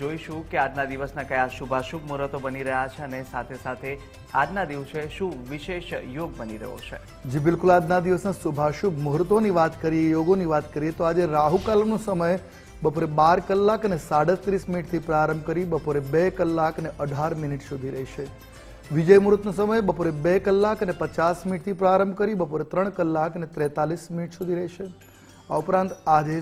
જોઈશું કે આજના દિવસના કયા શુભાશુભ મુહૂર્તો બની રહ્યા છે અને સાથે સાથે આજના દિવસે શું વિશેષ યોગ બની રહ્યો છે? જી, બિલકુલ. આજના દિવસના શુભાશુભ મુહૂર્તોની વાત કરીએ, યોગોની વાત કરીએ, તો આજે રાહુકાલનો સમય બપોરે બાર કલાક અને સાડત્રીસ મિનિટથી પ્રારંભ કરી બપોરે બે કલાક અને અઢાર મિનિટ સુધી રહેશે. વિજય મુહૂર્તનો સમય બપોરે બે કલાક અને પચાસ મિનિટથી પ્રારંભ કરી બપોરે ત્રણ કલાક અને ત્રેતાલીસ મિનિટ સુધી રહેશે. આ ઉપરાંત આજે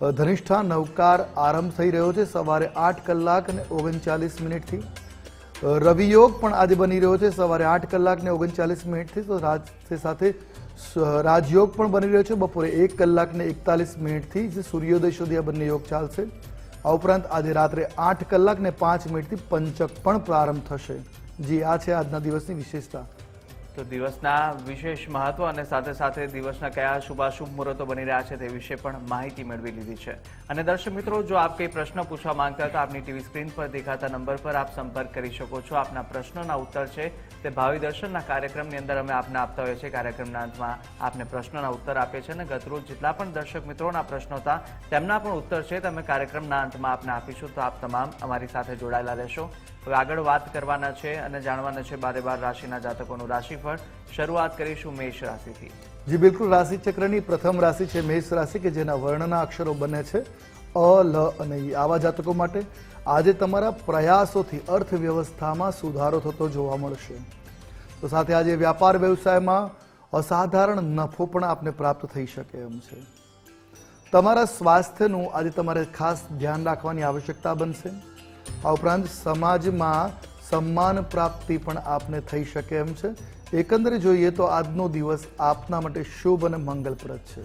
ધનિષ્ઠા નવકાર આરંભ થઈ રહ્યો છે. સવારે આઠ કલાક અને ઓગણચાલીસ મિનિટથી. રવિયોગ પણ આજે બની રહ્યો છે. સવારે આઠ કલાક ને ઓગણચાલીસ મિનિટથી તો સાથે સાથે રાજયોગ પણ બની રહ્યો છે. બપોરે એક કલાક ને એકતાલીસ મિનિટથી જે સૂર્યોદય સુધી આ બંને યોગ ચાલશે. આ ઉપરાંત આજે રાત્રે આઠ કલાક ને પાંચ મિનિટથી પંચક પણ પ્રારંભ થશે. જી, આ છે આજના દિવસની વિશેષતા. તો દિવસના વિશેષ મહત્વ અને સાથે સાથે દિવસના કયા શુભાશુભ મુહૂર્તો બની રહ્યા છે તે વિશે પણ માહિતી મેળવી લીધી છે. અને દર્શક મિત્રો, જો આપ કંઈ પ્રશ્ન પૂછવા માંગતા હતા આપની ટીવી સ્ક્રીન પર દેખાતા નંબર પર આપ સંપર્ક કરી શકો છો. આપના પ્રશ્નોના ઉત્તર છે તે ભાવિ દર્શનના કાર્યક્રમની અંદર અમે આપને આપતા હોઈએ છીએ. કાર્યક્રમના અંતમાં આપને પ્રશ્નોના ઉત્તર આપીએ છીએ અને ગતરોજ જેટલા પણ દર્શક મિત્રોના પ્રશ્નો હતા, તેમના પણ ઉત્તર છે. તમે કાર્યક્રમના અંતમાં આપને આપીશું તો આપ તમામ અમારી સાથે જોડાયેલા રહેશો. હવે આગળ વાત કરવાના છે અને જાણવાના છે બારે બાર રાશિના જાતકોનું રાશિફળ. શરૂઆત કરીશું મેષ રાશિથી. જી, બિલકુલ. રાશિ ચક્રની પ્રથમ રાશિ છે મેષ રાશિ કે જેના વર્ણના અક્ષરો બને છે અ, લ અને ઈ. આવા જાતકો માટે આજે તમારા પ્રયાસોથી અર્થવ્યવસ્થામાં સુધારો થતો જોવા મળશે. તો સાથે આજે વ્યાપાર વ્યવસાયમાં અસાધારણ નફો પણ આપને પ્રાપ્ત થઈ શકે એમ છે. તમારા સ્વાસ્થ્યનું આજે તમારે ખાસ ધ્યાન રાખવાની આવશ્યકતા બનશે. આ ઉપરાંત સમાજમાં સન્માન પ્રાપ્તિ પણ આપને થઈ શકે એમ છે. એકંદરે જોઈએ તો આજનો દિવસ આપના માટે શુભ અને મંગલપ્રદ છે.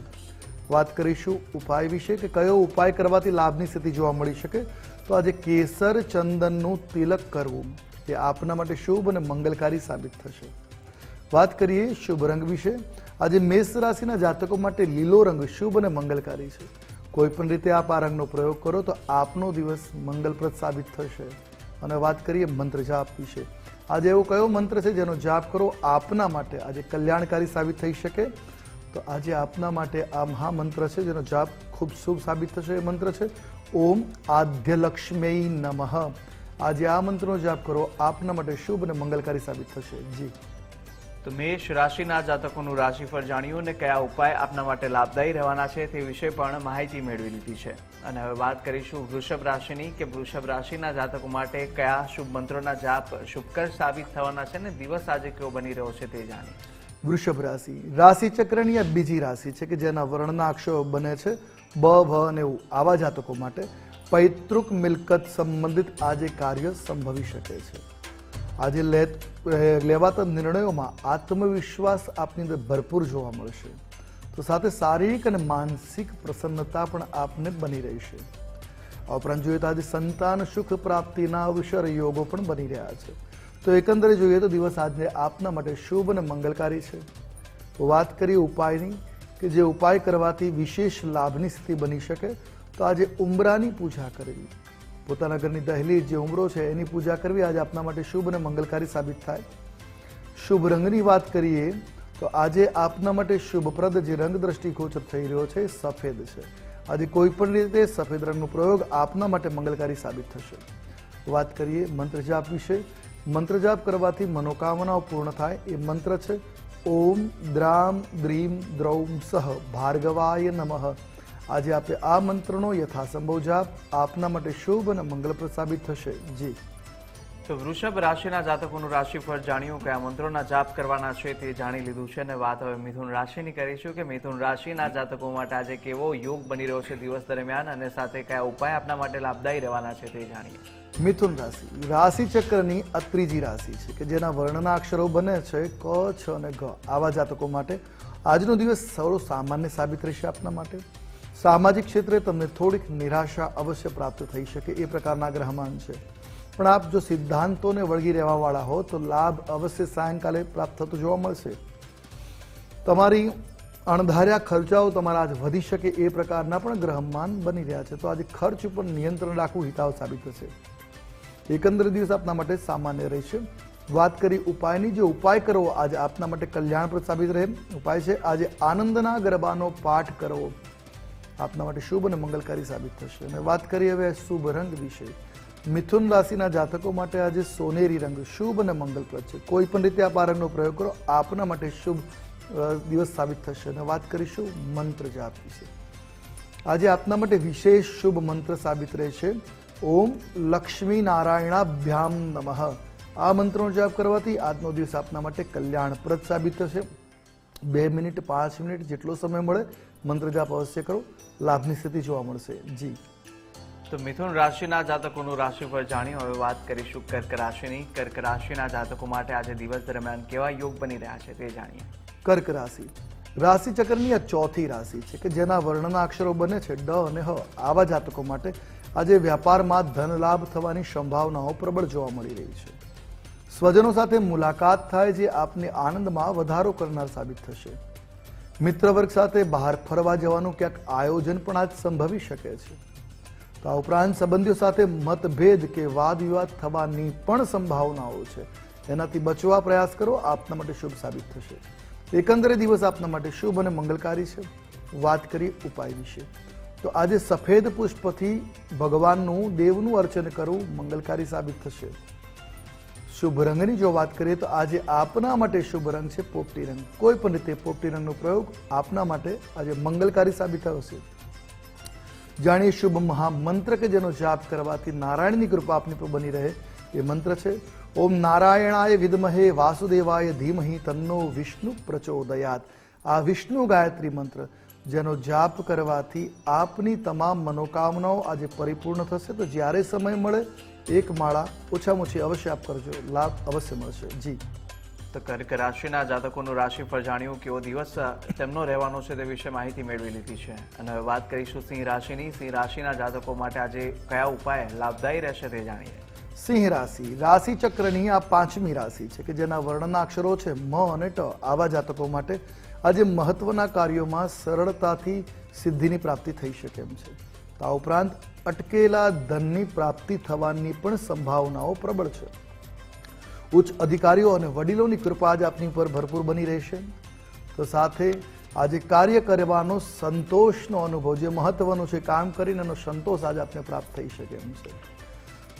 વાત કરીશું ઉપાય વિશે કે કયો ઉપાય કરવાથી લાભની સ્થિતિ જોવા મળી શકે. તો આજે કેસર ચંદનનું તિલક કરવું, એ આપના માટે શુભ અને મંગલકારી સાબિત થશે. વાત કરીએ શુભ રંગ વિશે. આજે મેષ રાશિના જાતકો માટે લીલો રંગ શુભ અને મંગલકારી છે. કોઈ પણ રીતે આપ આ રંગનો પ્રયોગ કરો તો આપનો દિવસ મંગલપ્રદ સાબિત થશે. અને વાત કરીએ મંત્ર જાપ વિશે. આજે એવો કયો મંત્ર છે જેનો જાપ કરો આપના માટે? આજે કલ્યાણકારી સાબિત થઈ શકે? તો આજે આપના માટે આ મહામંત્ર છે જેનો જાપ ખૂબ શુભ સાબિત થશે. એ મંત્ર છે, ઓમ આદ્યલક્ષ્મી નમઃ. આજે આ મંત્રનો જાપ કરો આપના માટે શુભ અને મંગલકારી સાબિત થશે. જી. તો મેષ રાશિના જાતકોનું રાશિફળ જાણ્યું અને કયા ઉપાય આપના માટે લાભદાયી રહેવાના છે તે વિશે પણ માહિતી મેળવી લીધી છે. અને હવે વાત કરીશું વૃષભ રાશિની કે વૃષભ રાશિના જાતકો માટે કયા શુભ મંત્રોના જાપ શુભકર સાબિત થવાના છે ને દિવસ આજે કેવો બની રહ્યો છે તે જાણીએ. વૃષભ રાશિ. રાશિ ચક્રની આ બીજી રાશિ છે કે જેના વર્ણના અક્ષરો બને છે બ ભ અને ઉ. આવા જાતકો માટે પૈતૃક મિલકત સંબંધિત આજે કાર્ય સંભવી શકે છે. આજે લે લેવાતા નિર્ણયોમાં આત્મવિશ્વાસ આપની અંદર ભરપૂર જોવા મળશે તો સાથે શારીરિક અને માનસિક પ્રસન્નતા પણ આપને બની રહેશે આ ઉપરાંત જોઈએ તો આજે સંતાન, સુખ પ્રાપ્તિના અવસર યોગો પણ બની રહ્યા છે. તો એકંદરે જોઈએ તો દિવસ આજે આપના માટે શુભ અને મંગલકારી છે. તો વાત કરીએ ઉપાયની, કે જે ઉપાય કરવાથી વિશેષ લાભની સ્થિતિ બની શકે. તો આજે ઉંબરાની પૂજા કરવી. પોતાના ઘરની દહેલી જે ઉમરો છે, એની પૂજા કરવી આજે આપના માટે શુભ અને મંગલકારી સાબિત થાય. શુભ રંગની વાત કરીએ, તો આજે આપના માટે શુભપ્રદ જે રંગ દ્રષ્ટિગોચર થઈ રહ્યો છે સફેદ છે. આજે કોઈ પણ રીતે સફેદ રંગનો પ્રયોગ આપના માટે મંગલકારી સાબિત થશે. વાત કરીએ મંત્ર જાપ વિશે. મંત્ર જાપ કરવાથી મનોકામનાઓ પૂર્ણ થાય, એ મંત્ર છે, ઓમ દ્રામ દ્રીમ દ્રૌમ સહ ભાર્ગવાય નમઃ. આજે આપણે આ મંત્રનો યથાસંભવ જાપ આપના માટે શુભ અને મંગલપ્રદ સાબિત થશે. જી. તો વૃષભ રાશિના જાતકોનું રાશિફળ જાણ્યું કયા મંત્રોના જાપ કરવાના છે તે જાણી લીધું છે અને વાત હવે મિથુન રાશિની કરીશું કે મિથુન રાશિના જાતકો માટે આજે કેવો યોગ બની રહ્યો છે દિવસ દરમિયાન અને સાથે કયા ઉપાય આપના માટે લાભદાયી રહેવાના છે તે જાણીએ. મિથુન રાશિ. રાશિ ચક્રની આ ત્રીજી રાશિ છે કે જેના વર્ણના અક્ષરો બને છે ક છ અને ઘ. આવા જાતકો માટે આજનો દિવસ સૌ સામાન્ય સાબિત રહેશે આપના માટે. સામાજિક ક્ષેત્રે તમને થોડીક નિરાશા અવશ્ય પ્રાપ્ત થઈ શકે એ પ્રકારના ગ્રહમાન છે. પણ આપ જો સિદ્ધાંતોને વળગી રહેવાવાળા હો, તો લાભ અવશ્ય સાયંકાલે પ્રાપ્ત થતો જોવા મળશે. તમારી અણધાર્યા ખર્ચાઓ તમારા આજ વધી શકે એ પ્રકારના પણ ગ્રહમાન બની રહ્યા છે. તો આજે ખર્ચ ઉપર નિયંત્રણ રાખવું હિતાવ સાબિત થશે. એકંદર દિવસ આપના માટે સામાન્ય રહેશે. વાત કરી ઉપાયની, જે ઉપાય કરવો આજે આપના માટે કલ્યાણપ્રદ સાબિત રહે. ઉપાય છે, આજે આનંદના ગરબાનો પાઠ કરવો આપના માટે શુભ અને મંગલકારી સાબિત થશે. અને વાત કરીએ હવે શુભ રંગ વિશે. મિથુન રાશિના જાતકો માટે આજે સોનેરી રંગ શુભ અને મંગલપ્રદ છે. કોઈ પણ રીતે આપ આ રંગનો પ્રયોગ કરો, આપના માટે શુભ દિવસ સાબિત થશે. અને વાત કરીશું મંત્ર જાપ વિશે. આજે આપના માટે વિશેષ શુભ મંત્ર સાબિત રહેશે ઓમ લક્ષ્મી નારાયણાભ્યામ નમઃ. આ મંત્રનો જાપ કરવાથી આજનો દિવસ આપના માટે કલ્યાણપ્રદ સાબિત થશે. બે મિનિટ, પાંચ મિનિટ જેટલો સમય મળે મંત્ર જાપ અવશ્ય કરો. લાભની સ્થિતિ જોવા મળશે. જી. તો મિથુન રાશિના જાતકોનું રાશિફળ જાણ્યું. હવે વાત કરીશું કર્ક રાશિની. કર્ક રાશિના જાતકો માટે આજે દિવસ દરમિયાન કેવા યોગ બની રહ્યા છે તે જાણીએ. કર્ક રાશિ. રાશિ ચક્રની આ ચોથી રાશિ છે કે જેના વર્ણના અક્ષરો બને છે ડ અને હ. આવા જાતકો માટે આજે વ્યાપારમાં ધન લાભ થવાની સંભાવનાઓ પ્રબળ જોવા મળી રહી છે. સ્વજનો સાથે મુલાકાત થાય જે આપને આનંદમાં વધારો કરનાર સાબિત થશે. મિત્ર વર્ગ સાથે બહાર ફરવા જવાનું ક્યાંક આયોજન પણ આજ સંભવી શકે છે. તો આ ઉપરાંત સંબંધીઓ સાથે મતભેદ કે વાદ વિવાદ થવાની પણ સંભાવનાઓ છે. એનાથી બચવા પ્રયાસ કરો, આપના માટે શુભ સાબિત થશે. એકંદરે દિવસ આપના માટે શુભ અને મંગલકારી છે. વાત કરીએ ઉપાય વિશે. તો આજે સફેદ પુષ્પથી ભગવાનનું, દેવનું અર્ચન કરવું મંગલકારી સાબિત થશે. શુભ રંગની જો વાત કરીએ તો આજે આપના માટે શુભ રંગ છે પોપટી રંગ. કોઈ પણ રીતે પોપટી રંગનો પ્રયોગ આપના માટે આજે મંગલકારી સાબિત થયો છે. જાણીએ શુભ મહામંત્ર કે જેનો જાપ કરવાથી નારાયણની કૃપા આપની પર બની રહે એ મંત્ર છે. ઓમ નારાયણાય વિદ્મહે વાસુદેવાય ધીમહિ તન્નો વિષ્ણુ પ્રચોદયાત. આ વિષ્ણુ ગાયત્રી મંત્ર જેનો જાપ કરવાથી આપની તમામ મનોકામનાઓ આજે પરિપૂર્ણ થશે. તો જ્યારે સમય મળે એક માળા ઓછામાં ઓછી અવશ્ય આપ કરજો લાભ અવશ્ય મળશે. જી. તો કર્ક રાશિના જાતકોનું રાશિફળ જાણ્યું કેવો દિવસ તેમનો રહેવાનો છે તે વિશે માહિતી મેળવી લીધી છે. અને હવે વાત કરીશું સિંહ રાશિની. સિંહ રાશિના જાતકો માટે આજે કયા ઉપાય લાભદાયી રહેશે તે જાણીએ. સિંહ રાશિ. રાશિ ચક્રની આ પાંચમી રાશિ છે કે જેના વર્ણના અક્ષરો છે મ અને ટ. આવા જાતકો માટે આજે મહત્વના કાર્યોમાં સરળતાથી સિદ્ધિની પ્રાપ્તિ થઈ શકે એમ છે. તો આ ઉપરાંત અટકેલા ધનની પ્રાપ્તિ થવાની પણ સંભાવનાઓ પ્રબળ છે. ઉચ્ચ અધિકારીઓ અને વડીલોની કૃપા આજ આપની પર ભરપૂર બની રહેશે. તો સાથે આજે કાર્ય કરવાનો સંતોષનો અનુભવ જે મહત્વનો છે, કામ કરીને એનો સંતોષ આજે આપને પ્રાપ્ત થઈ શકે એમ છે.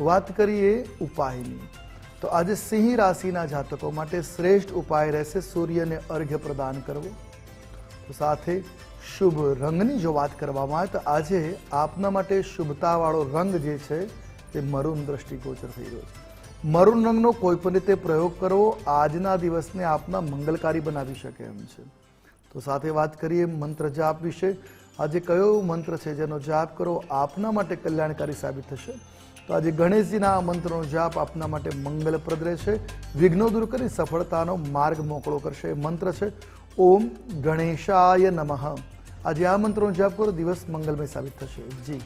વાત કરીએ ઉપાયની. તો આજે સિંહ રાશિના જાતકો માટે શ્રેષ્ઠ ઉપાય રહેશે સૂર્યને અર્ઘ્ય પ્રદાન કરવો. તો સાથે શુભ રંગની જો વાત કરવામાં આવે તો આજે આપના માટે શુભતાવાળો રંગ જે છે તે મરૂન દ્રષ્ટિગોચર થઈ રહ્યો છે. મરૂન રંગનો કોઈ પણ રીતે પ્રયોગ કરવો આજના દિવસને આપના મંગલકારી બનાવી શકે એમ છે. તો સાથે વાત કરીએ મંત્ર જાપ વિશે. આજે કયો મંત્ર છે જેનો જાપ કરો આપના માટે કલ્યાણકારી સાબિત થશે? તો આજે ગણેશજીના આ મંત્રનો જાપ આપના માટે મંગલપ્રદ રહેશે. વિઘ્નો દૂર કરી સફળતાનો માર્ગ મોકળો કરશે. મંત્ર છે, ઓમ ગણેશાય નમઃ. આજે આ મંત્રનો જાપ કરો દિવસ મંગલમય સાબિત થશે. જી.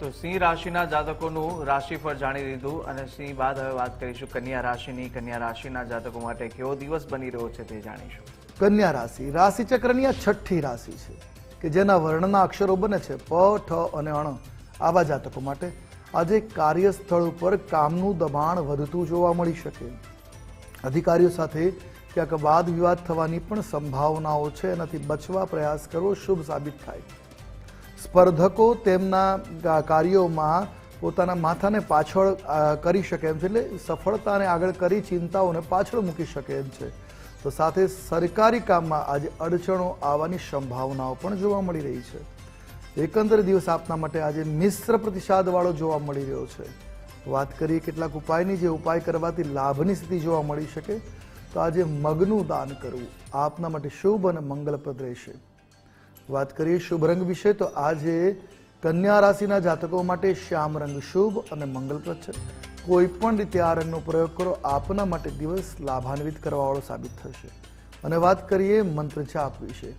તો સિંહ રાશિના જાતકોનું રાશિફળ જાણી લીધું અને સિંહ બાદ હવે વાત કરીશું કન્યા રાશિની. કન્યા રાશિના જાતકો માટે કેવો દિવસ બની રહ્યો છે તે જાણીશું. કન્યા રાશિ. રાશિ ચક્રની આ છઠ્ઠી રાશિ છે કે જેના વર્ણના અક્ષરો બને છે પ ઠ અને અણ. આવા જાતકો માટે આજે કાર્યસ્થળ ઉપર કામનું દબાણ વધતું જોવા મળી શકે. અધિકારીઓ સાથે ક્યાંક વાદ વિવાદ થવાની પણ સંભાવનાઓ છે. એનાથી બચવા પ્રયાસ કરવો શુભ સાબિત થાય. સ્પર્ધકો તેમના કાર્યોમાં પોતાના માથાને પાછળ કરી શકે એમ છે. એટલે સફળતાને આગળ કરી ચિંતાઓને પાછળ મૂકી શકે એમ છે. તો સાથે સરકારી કામમાં આજે અડચણો આવવાની સંભાવનાઓ પણ જોવા મળી રહી છે. એકંદર દિવસ આપના માટે આજે મિશ્ર પ્રતિસાદવાળો જોવા મળી રહ્યો છે. વાત કરીએ કેટલાક ઉપાયની જે ઉપાય કરવાથી લાભની સ્થિતિ જોવા મળી શકે. તો આજે મગનું દાન કરવું આપના માટે શુભ અને મંગલપ્રદ રહેશે. વાત કરીએ શુભ રંગ વિશે, તો આજે કન્યા રાશિના જાતકો માટે શ્યામ રંગ શુભ અને મંગલપ્રદ છે. કોઈ પણ રીતે આ રંગનો પ્રયોગ કરો, આપના માટે દિવસ લાભાન્વિત કરવાવાળો સાબિત થશે. અને વાત કરીએ મંત્ર જાપ વિશે.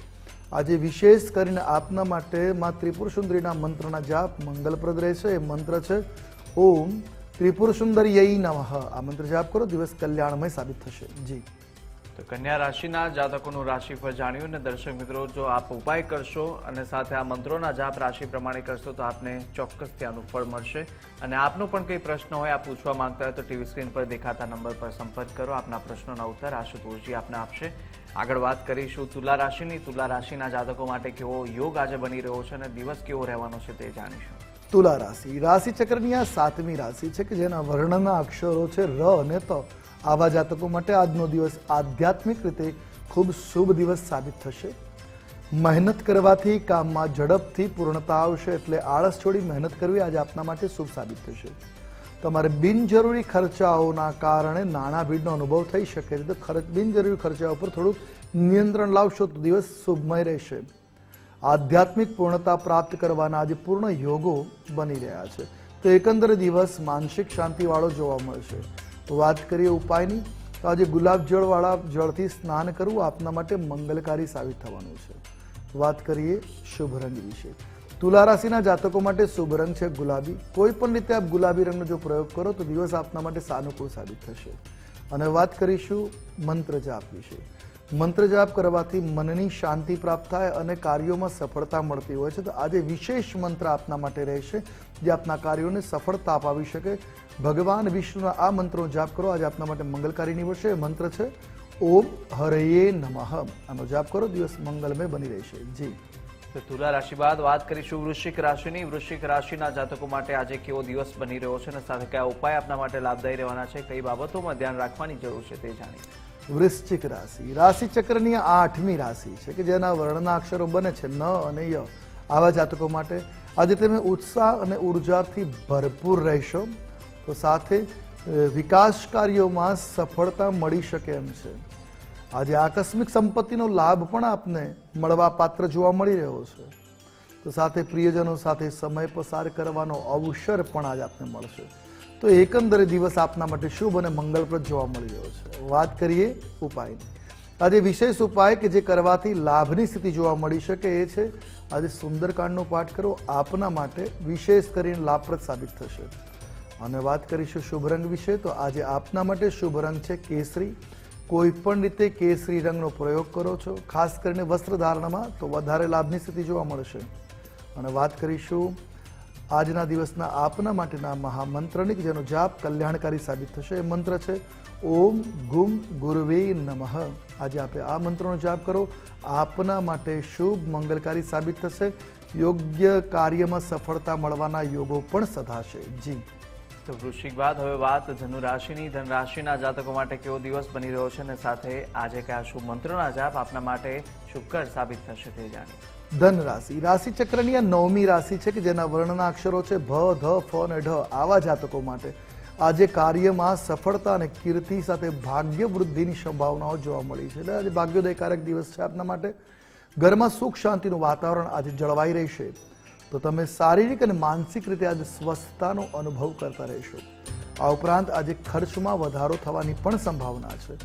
આજે વિશેષ કરીને આપના માટે માં ત્રિપુર સુંદરીના મંત્રના જાપ મંગલપ્રદ રહેશે. એ મંત્ર છે, ઓમ ત્રિપુર સુંદરી નમઃ આ મંત્ર જાપ કરો દિવસ કલ્યાણમય સાબિત થશે. જી. તો કન્યા રાશિના જાતકોનું રાશિફળ જાણ્યું અને દર્શક મિત્રો, જો આપ ઉપાય કરશો અને સાથે આ મંત્રોના જાપ રાશિ પ્રમાણે કરશો, તો આપને ચોક્કસથી આનું ફળ મળશે. અને આપનો પણ કંઈ પ્રશ્ન હોય, આપ પૂછવા માંગતા હોય, તો ટીવી સ્ક્રીન પર દેખાતા નંબર પર સંપર્ક કરો. આપના પ્રશ્નોના ઉત્તર આશુતોષજી આપને આપશે. આગળ વાત કરીશું તુલા રાશિની. તુલા રાશિના જાતકો માટે કેવો યોગ આજે બની રહ્યો છે અને દિવસ કેવો રહેવાનો છે તે જાણીશું. તુલા રાશિ. રાશિ ચક્રની આ સાતમી રાશિ છે કે જેના વર્ણના અક્ષરો છે ર અને ત. આવા જાતકો માટે આજનો દિવસ આધ્યાત્મિક રીતે ખૂબ શુભ દિવસ સાબિત થશે. મહેનત કરવાથી કામમાં ઝડપથી પૂર્ણતા આવશે એટલે આળસ છોડી મહેનત કરવી આજે આપના માટે શુભ સાબિત થશે. તમારે બિનજરૂરી ખર્ચાઓના કારણે નાણાં ભીડનો અનુભવ થઈ શકે છે. તો ખર્ચ બિનજરૂરી ખર્ચાઓ પર થોડુંક નિયંત્રણ લાવશો તો દિવસ શુભમય રહેશે. આધ્યાત્મિક પૂર્ણતા પ્રાપ્ત કરવાના આજે પૂર્ણ યોગો બની રહ્યા છે. તો એકંદર દિવસ માનસિક શાંતિવાળો જોવા મળશે. વાત કરીએ ઉપાયની, તો આજે ગુલાબ જળવાળા જળથી સ્નાન કરવું આપના માટે મંગલકારી સાબિત થવાનું છે. વાત કરીએ શુભ રંગ વિશે. તુલા રાશિના જાતકો માટે શુભ રંગ છે ગુલાબી. કોઈ પણ રીતે આપ ગુલાબી રંગનો જો પ્રયોગ કરો તો દિવસ આપના માટે સાનુકૂળ સાબિત થશે. અને વાત કરીશું મંત્ર જાપ વિશે. મંત્ર જાપ કરવાથી મનની શાંતિ પ્રાપ્ત થાય અને કાર્યોમાં સફળતા મળતી હોય છે. તો આજે વિશેષ મંત્ર આપના માટે રહેશે, જે આપના કાર્યોને સફળતા અપાવી શકે. ભગવાન વિષ્ણુના આ મંત્રો જાપ કરો. આજે આપના માટે મંગલકારી નીવડશે. મંત્ર છે, ઓમ હરયે નમઃ. આનો જાપ કરો. દિવસ મંગલમય બની રહેશે. જી. તો તુલા રાશિ બાદ વાત કરીશું વૃશ્ચિક રાશિની. વૃશ્ચિક રાશિના જાતકો માટે આજે કેવો દિવસ બની રહ્યો છે અને સાથે કયા ઉપાય આપના માટે લાભદાયી રહેવાના છે, કઈ બાબતોમાં ધ્યાન રાખવાની જરૂર છે તે જાણીએ. વૃશ્ચિક રાશિ. રાશિ ચક્રની આ આઠમી રાશિ છે કે જેના વર્ણના અક્ષરો બને છે ન અને ય. આવા જાતકો માટે આજે તમે ઉત્સાહ અને ઉર્જાથી ભરપૂર રહેશો. તો સાથે વિકાસ કાર્યોમાં સફળતા મળી શકે એમ છે. આજે આકસ્મિક સંપત્તિનો લાભ પણ આપને મળવા પાત્ર જોવા મળી રહ્યો છે. તો સાથે પ્રિયજનો સાથે સમય પસાર કરવાનો અવસર પણ આજે આપને મળશે. તો એકંદરે દિવસ આપના માટે શુભ અને મંગળપ્રદ જોવા મળી રહ્યો છે. વાત કરીએ ઉપાયની. આજે વિશેષ ઉપાય કે જે કરવાથી લાભની સ્થિતિ જોવા મળી શકે એ છે. આજે સુંદરકાંડનો પાઠ કરો. આપના માટે વિશેષ કરીને લાભપ્રદ સાબિત થશે. અને વાત કરીશું શુભ રંગ વિશે, તો આજે આપના માટે શુભ રંગ છે કેસરી. કોઈ પણ રીતે કેસરી રંગનો પ્રયોગ કરો છો, ખાસ કરીને વસ્ત્ર ધારણમાં, તો વધારે લાભની સ્થિતિ જોવા મળશે. અને વાત કરીશું આજના દિવસના આપના માટેના મહામંત્રની કે જેનો જાપ કલ્યાણકારી સાબિત થશે. એ મંત્ર છે, ઓમ ગુમ ગુરવે નમઃ. આજે આપે આ મંત્રનો જાપ કરો. આપના માટે શુભ મંગલકારી સાબિત થશે. યોગ્ય કાર્યમાં સફળતા મળવાના યોગો પણ સધાશે. જી. તો વૃશ્ચિક બાદ હવે વાત ધનુરાશિની. ધનરાશિના જાતકો માટે કેવો દિવસ બની રહ્યો છે અને સાથે આજે કયા શુભ મંત્રોના જાપ આપના માટે શુભકર સાબિત થશે તે જાણીએ. ધન રાશિ રાશિ ચક્રની આ નવમી રાશિ છે કે જેના વર્ણના અક્ષરો છે ભ, ધ, ફ અને ઢ આવા જાતકો માટે. આજે કાર્યમાં સફળતા અને કીર્તિ સાથે ભાગ્ય વૃદ્ધિની સંભાવનાઓ જોવા મળી છે. એટલે આજે ભાગ્યોદયકારક દિવસ છે આપના માટે. ઘરમાં સુખ શાંતિનું વાતાવરણ આજે જળવાઈ રહેશે. તો તમે શારીરિક અને માનસિક રીતે આજે સ્વસ્થતાનો અનુભવ કરતા રહેશો. આ ઉપરાંત આજે ખર્ચમાં વધારો થવાની પણ સંભાવના છે.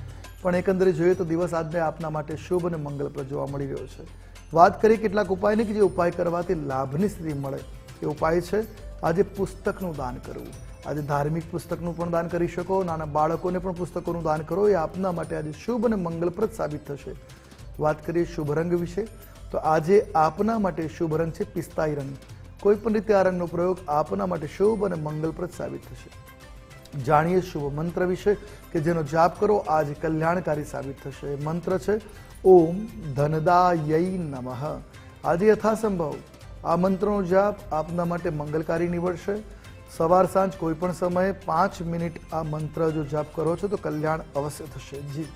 પણ એકંદરે જોઈએ તો દિવસ આજને આપના માટે શુભ અને મંગલપ્રદ જોવા મળી રહ્યો છે. વાત કરીએ કેટલાક ઉપાયની કે જે ઉપાય કરવાથી લાભની સ્થિતિ મળે. એ ઉપાય છે આજે પુસ્તકનું દાન કરવું. આજે ધાર્મિક પુસ્તકનું પણ દાન કરી શકો, નાના બાળકોને પણ પુસ્તકોનું દાન કરો, એ આપના માટે આજે શુભ અને મંગલપ્રદ સાબિત થશે. વાત કરીએ શુભ રંગ વિશે, તો આજે આપના માટે શુભ રંગ છે પિસ્તાઈ રંગ. કોઈ પણ રીતે આ રંગનો પ્રયોગ આપના માટે શુભ અને મંગલપ્રદ સાબિત થશે. જાણીએ શુભ મંત્ર વિશે કે જેનો જાપ કરો, આજ કલ્યાણકારી સાબિત થશે. મંત્ર છે, ઓમ ધનદાય નમઃ. આજે યથાસંભવ. આ મંત્રનો જાપ આપના માટે મંગલકારી નીવડશે. સવાર સાંજ કોઈ પણ સમયે પાંચ મિનિટ આ મંત્ર જો જાપ કરો છો, તો કલ્યાણ અવશ્ય થશે. જી.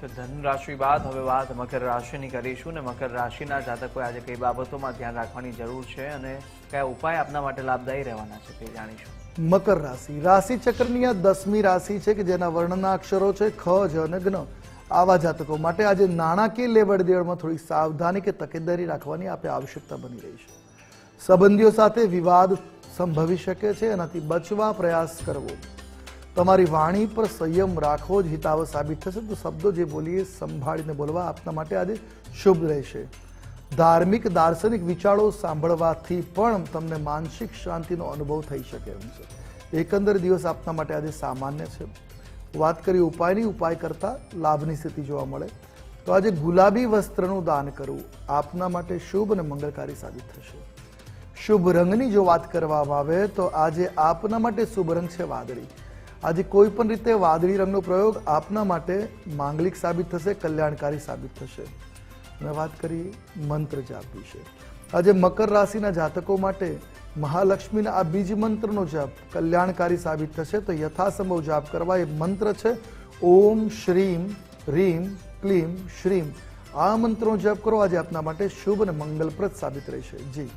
તો ધન રાશિ બાદ હવે વાત મકર રાશિની કરીશું ને મકર રાશિના જાતકોએ આજે કઈ બાબતોમાં ધ્યાન રાખવાની જરૂર છે અને કયા ઉપાય આપના માટે લાભદાયી રહેવાના છે તે જાણીશું. મકર રાશિ. રાશિ ચક્રની આ દસમી રાશિ છે કે જેના વર્ણના અક્ષરો છે ખ, જ અને જ્ઞ આવા જાતકો માટે આજે નાણાકીય લેવડ દેવડમાં થોડી સાવધાની કે તકેદારી રાખવાની આપે આવશ્યકતા બની રહી છે. સંબંધીઓ સાથે વિવાદ સંભવી શકે છે એનાથી બચવા પ્રયાસ કરવો. તમારી વાણી પર સંયમ રાખો, જ હિતાવ સાબિત થશે, તો શબ્દો જે બોલીએ, સંભાળીને બોલવા આપના માટે આજે શુભ રહેશે. ધાર્મિક, દાર્શનિક વિચારો સાંભળવાથી પણ તમને માનસિક શાંતિનો અનુભવ થઈ શકે એમ છે. એકંદર દિવસ આપના માટે આજે સામાન્ય છે. વાત કરી ઉપાયની, ઉપાય કરતા લાભની સ્થિતિ જોવા મળે. તો આજે ગુલાબી વસ્ત્રનું દાન કરવું આપના માટે શુભ અને મંગળકારી સાબિત થશે. શુભ રંગની જો વાત કરવામાં આવે, તો આજે આપના માટે શુભ રંગ છે વાદળી. આજે કોઈ પણ રીતે વાદળી રંગનો પ્રયોગ આપના માટે માંગલિક સાબિત થશે, કલ્યાણકારી સાબિત થશે. મેં વાત કરી મંત્ર જાપ વિશે. આજે મકર રાશિના જાતકો માટે મહાલક્ષ્મીના આ બીજ મંત્રનો જાપ કલ્યાણકારી સાબિત થશે. તો યથાસંભવ જાપ કરવા એ મંત્ર છે, ઓમ શ્રીમ, રીમ, ક્લીમ, શ્રીમ. આ મંત્રનો જાપ કરો. આજે આપના માટે શુભ અને મંગલપ્રદ સાબિત રહેશે. જી.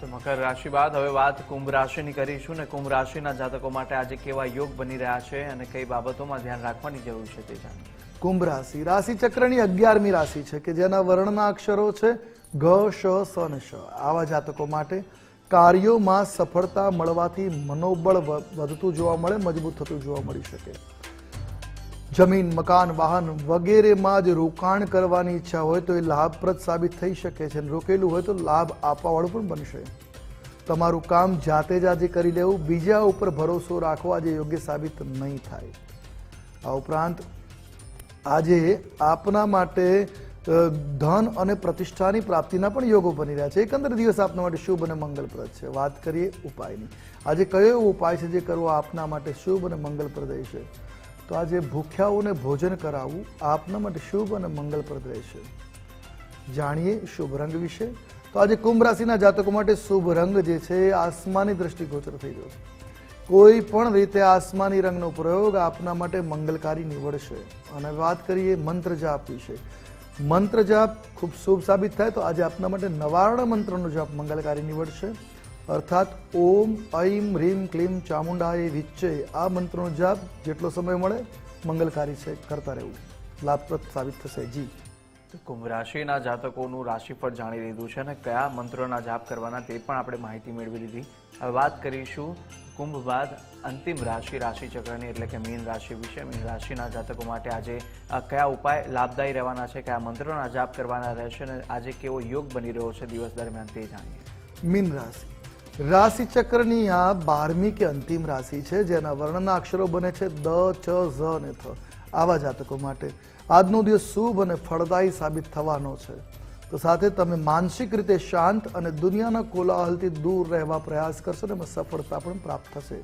તો મકર રાશિ બાદ હવે વાત કુંભ રાશિની કરીશું ને કુંભ રાશિના જાતકો માટે આજે કેવા યોગ બની રહ્યા છે અને કઈ બાબતોમાં ધ્યાન રાખવાની જરૂર છે તે જાણીએ. કુંભ રાશિ. રાશિ ચક્રની અગિયારમી રાશિ છે કે જેના વર્ણના અક્ષરો છે ઘ, શ, સ અને શ. આવા જાતકો માટે કાર્યોમાં સફળતા મળવાથી મનોબળ વધતું જોવા મળે, મજબૂત થતું જોવા મળી શકે. જમીન, મકાન, વાહન વગેરેમાં જ રોકાણ કરવાની ઈચ્છા હોય તો એ લાભપ્રદ સાબિત થઈ શકે છે. અને રોકેલું હોય તો લાભ આપવાવાળું પણ બનશે. તમારું કામ જાતે જાતે કરી લેવું, બીજા ઉપર ભરોસો રાખવો આજે યોગ્ય સાબિત નહીં થાય. આ ઉપરાંત આજે આપના માટે ધન અને પ્રતિષ્ઠાની પ્રાપ્તિના પણ યોગો બની રહ્યા છે. એકંદર દિવસ આપના માટે શુભ અને મંગલપ્રદ છે. વાત કરીએ ઉપાયની. આજે કયો એવો ઉપાય છે જે કરવો આપના માટે શુભ અને મંગલપ્રદ રહેશે? તો આજે ભૂખ્યાઓને ભોજન કરાવવું આપના માટે શુભ અને મંગલપ્રદ રહેશે. જાણીએ શુભ રંગ વિશે? તો આજે કુંભ રાશિના જાતકો માટે શુભ રંગ જે છે, આસમાની દ્રષ્ટિગોચર થઈ ગયો છે. કોઈ પણ રીતે આસમાની રંગનો પ્રયોગ આપના માટે મંગલકારી નીવડશે. અને વાત કરીએ મંત્ર જાપ વિશે. મંત્ર જાપ ખૂબ શુભ સાબિત થાય તો આજે આપના માટે નવાર્ણ મંત્રનો જાપ મંગલકારી નીવડશે. અર્થાત ઓમ ઐમ રીમ ક્લીમ એ વિચ્ચે આ મંત્રનો જાપ જેટલો સમય મળે મંગલકારી છે કરતા રહેવું. લાભપ્રદ સાબિત થશે. જી. કુંભ રાશિના જાતકોનું રાશિફળ જાણી લીધું છે અને કયા મંત્રોના જાપ કરવાના તે પણ આપણે માહિતી મેળવી લીધી. હવે વાત કરીશું કુંભ બાદ અંતિમ રાશિ રાશિ ચક્રની એટલે કે મીન રાશિ વિશે. મીન રાશિના જાતકો માટે આજે કયા ઉપાય લાભદાયી રહેવાના છે કયા મંત્રોના જાપ કરવાના રહેશે અને આજે કેવો યોગ બની રહ્યો છે દિવસ દરમિયાન તે જાણીએ. મીન રાશિ. રાશિ ચક્રની આ બારમી કે અંતિમ રાશિ છે, જેના વર્ણના અક્ષરો બને છે દ ચ ઝ અને થ. આવા જાતકો માટે આજનો દિવસ શુભ અને ફળદાયી સાબિત થવાનો છે. તો સાથે તમે માનસિક રીતે શાંત અને દુનિયાના કોલાહલથી દૂર રહેવા પ્રયાસ કરશો ને સફળતા પણ પ્રાપ્ત થશે.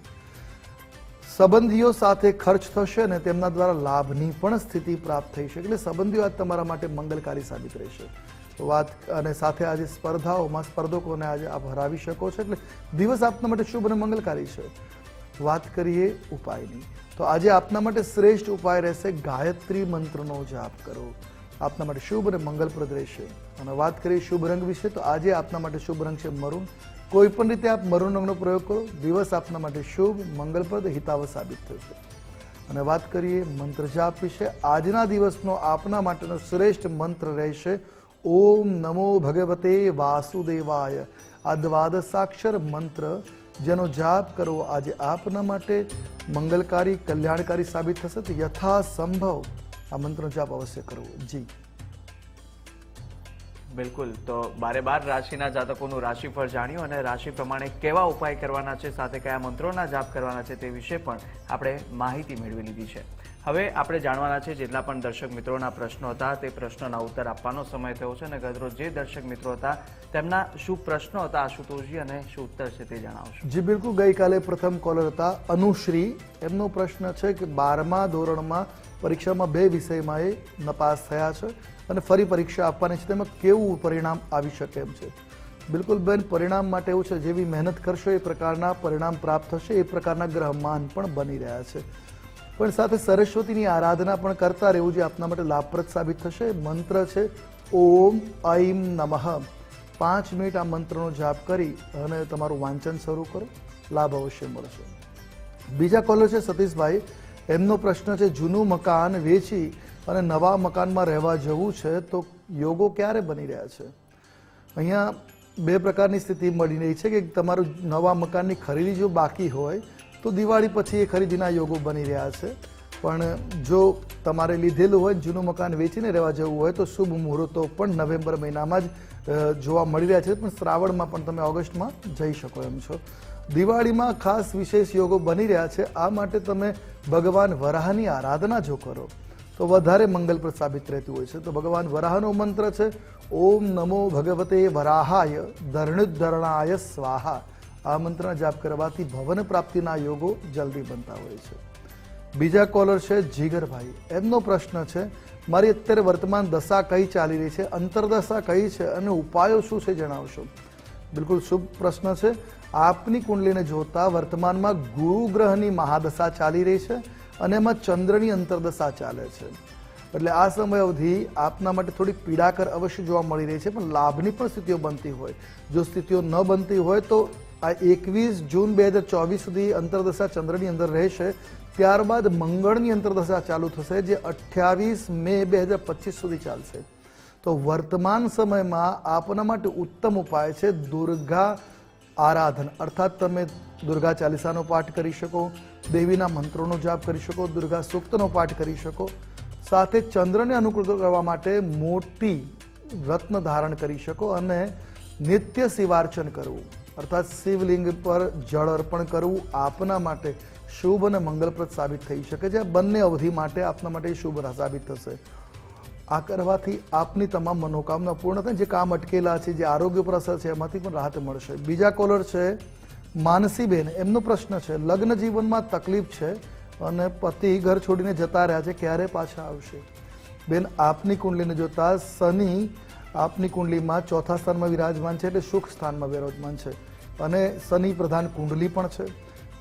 સંબંધીઓ સાથે ખર્ચ થશે અને તેમના દ્વારા લાભની પણ સ્થિતિ પ્રાપ્ત થઈ શકે. એટલે સંબંધીઓ આજ તમારા માટે મંગલકારી સાબિત રહેશે. વાત અને સાથે આજે સ્પર્ધાઓમાં સ્પર્ધકોને આજે આપ હરાવી શકો છો. એટલે દિવસ આપના માટે શુભ અને મંગલકારી છે. વાત કરીએ ઉપાયની. તો આજે આપના માટે શ્રેષ્ઠ ઉપાય રહેશે ગાયત્રી મંત્રનો જાપ કરો આપના માટે શુભ અને મંગલપ્રદ રહેશે. અને વાત કરીએ શુભ રંગ વિશે, તો આજે આપના માટે શુભ રંગ છે મરૂન. કોઈ પણ રીતે આપ મરૂન રંગનો પ્રયોગ કરો, દિવસ આપના માટે શુભ, મંગલપ્રદ હિતાવ સાબિત થશે. અને વાત કરીએ મંત્ર જાપ વિશે, આજના દિવસનો આપના માટેનો શ્રેષ્ઠ મંત્ર રહેશે ઓમ નમો ભગવતે વાસુદેવાય આ દ્વાદશાક્ષર મંત્ર જેનો જાપ કરવો આજે આપના માટે મંગલકારી કલ્યાણકારી સાબિત થશે તો યથાસંભવ આ મંત્રનો જાપ અવશ્ય કરવો જી બિલકુલ તો બારે બાર રાશિના જાતકોનું રાશિફળ જાણ્યું અને રાશિ પ્રમાણે કેવા ઉપાય કરવાના છે સાથે કયા મંત્રોના જાપ કરવાના છે તે વિશે પણ આપણે માહિતી મેળવી લીધી છે હવે આપણે જાણવાના છે, જેટલા પણ દર્શક મિત્રોના પ્રશ્નો હતા, તે પ્રશ્નોના ઉત્તર આપવાનો સમય થયો છે અને ગતરોજ જે દર્શક મિત્રો હતા, તેમના શું પ્રશ્નો હતા, આશુતોષજી અને શું ઉત્તર છે તે જણાવશો. જી, બિલકુલ. ગઈકાલે પ્રથમ કોલર હતા અનુશ્રી. એમનો પ્રશ્ન છે કે બારમા ધોરણમાં પરીક્ષામાં બે વિષયમાં એ નપાસ થયા છે અને ફરી પરીક્ષા આપવાની છે. તેમાં કેવું પરિણામ આવી શકે એમ છે? બિલકુલ બેન, પરિણામ માટે એવું છે, જેવી મહેનત કરશો એ પ્રકારના પરિણામ પ્રાપ્ત થશે, એ પ્રકારના ગ્રહમાન પણ બની રહ્યા છે. પણ સાથે સરસ્વતીની આરાધના પણ કરતા રહેવું જે આપના માટે લાભપ્રદ સાબિત થશે. મંત્ર છે, ઓમ ઐમ નમઃ. પાંચ મિનિટ આ મંત્રનો જાપ કરી અને તમારું વાંચન શરૂ કરો. લાભ અવશ્ય મળશે. બીજા કોલર છે સતીશભાઈ. એમનો પ્રશ્ન છે, જૂનું મકાન વેચી અને નવા મકાનમાં રહેવા જવું છે તો યોગો ક્યારે બની રહ્યા છે? અહીંયા બે પ્રકારની સ્થિતિ મળી રહી છે કે તમારું નવા મકાનની ખરીદી જો બાકી હોય તો દિવાળી પછી એ ખરીદીના યોગો બની રહ્યા છે. પણ જો તમારે લીધેલું હોય, જૂનું મકાન વેચીને રહેવા જવું હોય, તો શુભ મુહૂર્તો પણ નવેમ્બર મહિનામાં જ જોવા મળી રહ્યા છે. પણ શ્રાવણમાં પણ તમે ઓગસ્ટમાં જઈ શકો એમ છો. દિવાળીમાં ખાસ વિશેષ યોગો બની રહ્યા છે. આ માટે તમે ભગવાન વરાહની આરાધના જો કરો, તો વધારે મંગલપ્રદ સાબિત રહેતી હોય છે. તો ભગવાન વરાહનો મંત્ર છે, ઓમ નમો ભગવતે વરાહાય, ધરણુદ્ધરણાય સ્વાહા. આ મંત્રણ જાપ કરવાથી ભવન પ્રાપ્તિના યોગો જલ્દી બનતા હોય છે. બીજા કોલર છે જીગરભાઈ. એમનો પ્રશ્ન છે, મારી અત્યારે વર્તમાન દશા કઈ ચાલી રહી છે, અંતરદશા કઈ છે અને ઉપાયો શું છે જણાવશો? બિલકુલ શુભ પ્રશ્ન છે, આપની કુંડલીને જોતા વર્તમાનમાં ગુરુ ગ્રહની મહાદશા ચાલી રહી છે અને એમાં ચંદ્રની અંતરદશા ચાલે છે. એટલે આ સમય અવધિ આપના માટે થોડી પીડાકર અવશ્ય જોવા મળી રહી છે, પણ લાભની પણ સ્થિતિઓ બનતી હોય. જો સ્થિતિઓ ન બનતી હોય તો આ એકવીસ જૂન બે હજાર ચોવીસ સુધી અંતરદશા ચંદ્રની અંદર રહેશે. ત્યારબાદ મંગળની અંતરદશા ચાલુ થશે, જે અઠ્યાવીસ મે બે હજાર પચીસ સુધી ચાલશે. તો વર્તમાન સમયમાં આપના માટે ઉત્તમ ઉપાય છે દુર્ગા આરાધન. અર્થાત તમે દુર્ગા ચાલીસાનો પાઠ કરી શકો, દેવીના મંત્રોનો જાપ કરી શકો, દુર્ગા સૂક્તનો પાઠ કરી શકો. સાથે ચંદ્રને અનુકૂળ કરવા માટે મોટી રત્ન ધારણ કરી શકો અને નિત્ય શિવાર્ચન કરવું. અર્થાત શિવલિંગ પર જળ અર્પણ કરવું આપના માટે શુભ અને મંગલપ્રદ સાબિત થઈ શકે છે. બંને અવધિ માટે આપના માટે શુભ સાબિત થશે. આ કરવાથી આપની તમામ મનોકામના પૂર્ણ થાય. જે કામ અટકેલા છે, જે આરોગ્ય પર અસર છે, એમાંથી પણ રાહત મળશે. બીજા કોલર છે, માનસીબેન. એમનો પ્રશ્ન છે, લગ્ન જીવનમાં તકલીફ છે અને પતિ ઘર છોડીને જતા રહ્યા છે, ક્યારે પાછા આવશે? બેન, આપની કુંડલીને જોતા શનિ આપની કુંડલીમાં ચોથા સ્થાનમાં વિરાજમાન છે એટલે સુખ સ્થાનમાં વિરાજમાન છે. અને શનિ પ્રધાન કુંડલી પણ છે.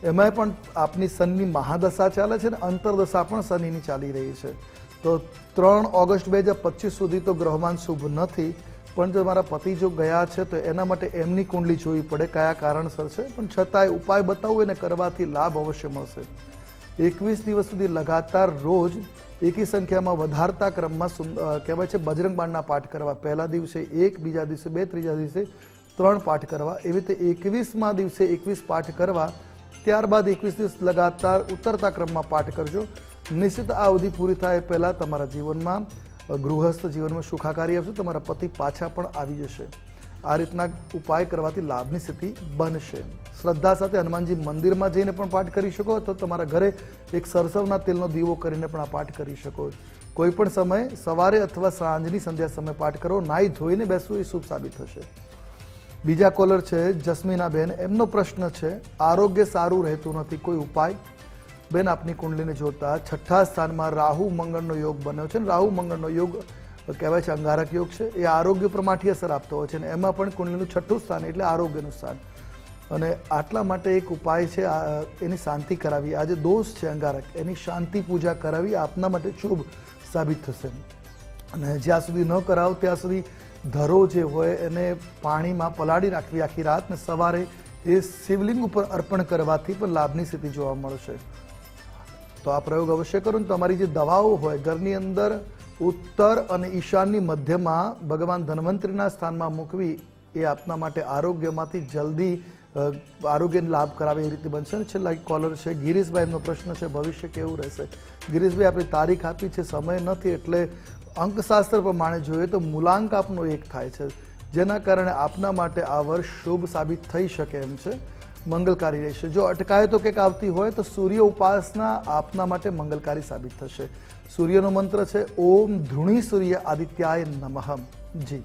એમાંય પણ આપની શનિની મહાદશા ચાલે છે ને અંતરદશા પણ શનિની ચાલી રહી છે. તો ત્રણ ઓગસ્ટ બે હજાર પચીસ સુધી તો ગ્રહમાન શુભ નથી, પણ જો મારા પતિ જો ગયા છે તો એના માટે એમની કુંડલી જોવી પડે કયા કારણસર છે. પણ છતાંય ઉપાય બતાવવું એને કરવાથી લાભ અવશ્ય મળશે. એકવીસ દિવસ સુધી લગાતાર રોજ એકી સંખ્યામાં વધારતા ક્રમમાં કહેવાય છે બજરંગ બાણના પાઠ કરવા. પહેલા દિવસે એક, બીજા દિવસે બે, ત્રીજા દિવસે ત્રણ પાઠ કરવા. એવી રીતે એકવીસમાં દિવસે એકવીસ પાઠ કરવા. ત્યારબાદ એકવીસ દિવસ લગાતાર ઉતરતા ક્રમમાં પાઠ કરજો. નિશ્ચિત આ અવધિ પૂરી થાય પહેલાં તમારા જીવનમાં ગૃહસ્થ જીવનમાં સુખાકારી આવશે તમારા પતિ પાછા પણ આવી જશે. આ રીતના ઉપાય કરવાથી લાભની સ્થિતિ બનશે. શ્રદ્ધા સાથે હનુમાનજી મંદિરમાં જઈને પણ પાઠ કરી શકો તો તમારા ઘરે એક સરસવના તેલનો દીવો કરીને પણ આ પાઠ કરી શકો. કોઈ પણ સમયે સવારે અથવા સાંજની સંધ્યા સમય પાઠ કરો. નાહી ધોઈને બેસવું એ શુભ સાબિત થશે. બીજા કોલર છે જસ્મીનાબેન. એમનો પ્રશ્ન છે, આરોગ્ય સારું રહેતું નથી કોઈ ઉપાય? બેન, આપની કુંડલીને જોતા છઠ્ઠા સ્થાનમાં રાહુ મંગળનો યોગ બન્યો છે. રાહુ મંગળનો યોગ કહેવાય છે, અંગારક યોગ છે. એ આરોગ્ય પર માઠી અસર આપતો હોય છે અને એમાં પણ કુંડલીનું છઠ્ઠું સ્થાન એટલે આરોગ્યનું સ્થાન. અને આટલા માટે એક ઉપાય છે એની શાંતિ કરાવી. આ જે દોષ છે અંગારક, એની શાંતિ પૂજા કરાવી, આપના માટે શુભ સાબિત થશે. અને જ્યાં સુધી ન કરાવો, ત્યાં સુધી ધરો જે હોય એને પાણીમાં પલાળી રાખવી. આખી રાત ને સવારે એ શિવલિંગ ઉપર અર્પણ કરવાથી પણ લાભની સ્થિતિ જોવા મળશે. તો આ પ્રયોગ અવશ્ય કરો ને તમારી જે દવાઓ હોય, ઘરની અંદર ઉત્તર અને ઈશાનની મધ્યમાં ભગવાન ધન્વંતરીના સ્થાનમાં મૂકવી એ આપના માટે આરોગ્યમાંથી જલ્દી આરોગ્યને લાભ કરાવે એ રીતે બનશે. ને છેલ્લા કોલર છે, ગિરીશભાઈ, એમનો પ્રશ્ન છે, ભવિષ્ય કેવું રહેશે? ગિરીશભાઈ, આપણી તારીખ આપી છે, સમય નથી, એટલે અંકશાસ્ત્ર પ્રમાણે જોઈએ તો મૂલાંક આપનો એક થાય છે. જેના કારણે આપના માટે આ વર્ષ શુભ સાબિત થઈ શકે એમ છે. મંગલકારી રહેશે. જો અટકાય તો કંઈક આવતી હોય તો સૂર્ય ઉપાસના આપના માટે મંગલકારી સાબિત થશે. સૂર્યનો મંત્ર છે ઓમ ધૃણી સૂર્ય આદિત્યાય નમઃ જી.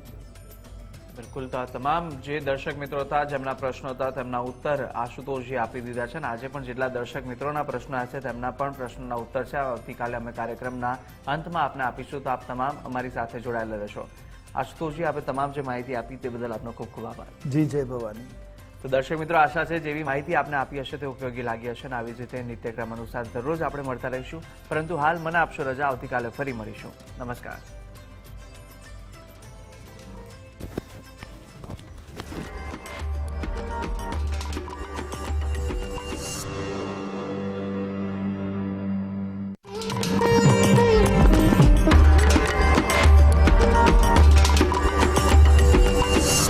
બિલકુલ તો આ તમામ જે દર્શક મિત્રો હતા જેમના પ્રશ્નો હતા તેમના ઉત્તર આશુતોષજી આપી દીધા છે. અને આજે પણ જેટલા દર્શક મિત્રોના પ્રશ્નો હશે છે તેમના પણ પ્રશ્નોના ઉત્તર છે. આવતીકાલે અમે કાર્યક્રમના અંતમાં આપને આપીશું. તો આપ તમામ અમારી સાથે જોડાયેલા રહેશો. આશુતોષજી આપે તમામ જે માહિતી આપી તે બદલ આપનો ખૂબ ખૂબ આભાર. જી જય ભવાની. તો દર્શક મિત્રો, આશા છે જેવી માહિતી આપને આપી હશે તે ઉપયોગી લાગી હશે અને આવી જ રીતે નિત્યક્રમ અનુસાર દરરોજ આપણે મળતા રહીશું. પરંતુ હાલ મને આપશો રજા, આવતીકાલે ફરી મળીશું. નમસ્કાર.